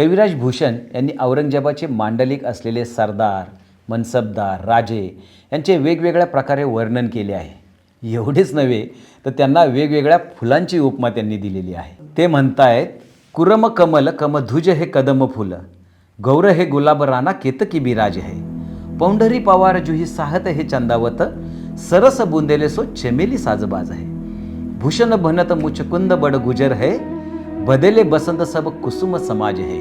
कविराज भूषण यांनी औरंगजेबाचे मांडलिक असलेले सरदार मनसबदार राजे यांचे वेगवेगळ्या प्रकारे वर्णन केले आहे. एवढेच नव्हे तर त्यांना वेगवेगळ्या फुलांची उपमा त्यांनी दिलेली आहे. ते म्हणतायत कुरम कमल कमधुज हे कदम फुल गौर हे गुलाब राणा केतकी बिराज है. पौंढरी पवार जुही साहत हे चंदावत सरस बुंदेले सो चमेली साजबाज आहे भूषण भनत मुचकुंद बड गुजर है बदले बसंत सब कुसुम समाज है।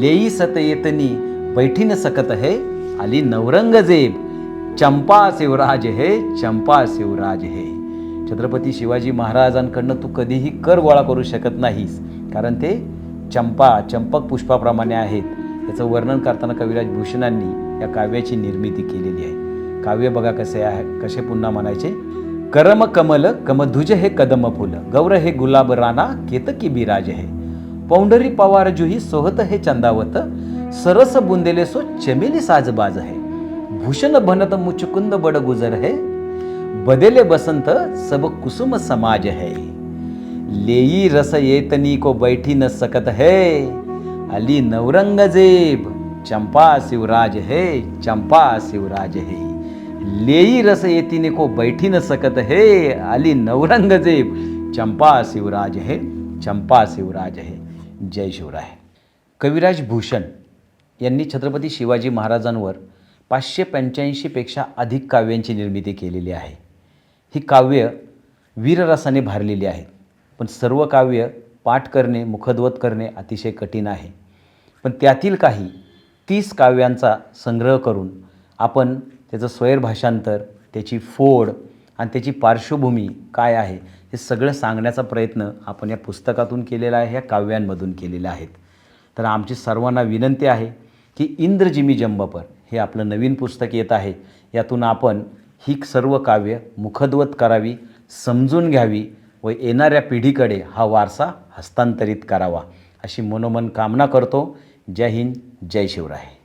लेई सत येतनी बैठीन सकत है आली नवरंगजेब। चंपा शिवराज है चंपा शिवराज हे। छत्रपती शिवाजी महाराजांकडनं तू कधीही कर गोळा करू शकत नाहीस कारण ते चंपा चंपक पुष्पाप्रमाणे आहेत. याचं वर्णन करताना कविराज भूषणांनी या काव्याची निर्मिती केलेली आहे. काव्य बघा कसे आहे कसे पुन्हा म्हणायचे? करम कमल कमधुज हे कदम फुल गौर हे गुलाब राणा केतकी बिराज है. पौंडरी पवार जुही सोहत हे चंदावत सरस बुंदेले सो चमेली साजबाज है. भूषण भनत मुचकुंद बड गुजर है. बदेले बसंत सब कुसुम समाज है. लेई रस येतनी को बैठी न सकत है. अली नवरंगजेब चंपा शिवराज है चंपा शिवराज है. लेई रस येतीने को बैठी न सकत हे आली नवरंगजेब चंपा शिवराज हे चंपा शिवराज हे. जय शिवराय. कविराज भूषण यांनी छत्रपती शिवाजी महाराजांवर पाचशे पंच्याऐंशीपेक्षा अधिक काव्यांची निर्मिती केलेली आहे. ही काव्य वीररसाने भारलेली आहेत पण सर्व काव्य पाठ करणे मुखद्वत करणे अतिशय कठीण आहे. पण त्यातील काही तीस काव्यांचा संग्रह करून आपण त्याचं स्वैर भाषांतर त्याची फोड आणि त्याची पार्श्वभूमी काय आहे हे सगळं सांगण्याचा प्रयत्न आपण या पुस्तकातून केलेला आहे ह्या काव्यांमधून केलेल्या आहेत. तर आमची सर्वांना विनंती आहे की इंद्रजिमी जंबपर हे आपलं नवीन पुस्तक येत आहे. यातून आपण ही सर्व काव्य मुखद्वत करावी समजून घ्यावी व येणाऱ्या पिढीकडे हा वारसा हस्तांतरित करावा अशी मनोमन कामना करतो. जय हिंद जय शिवराय.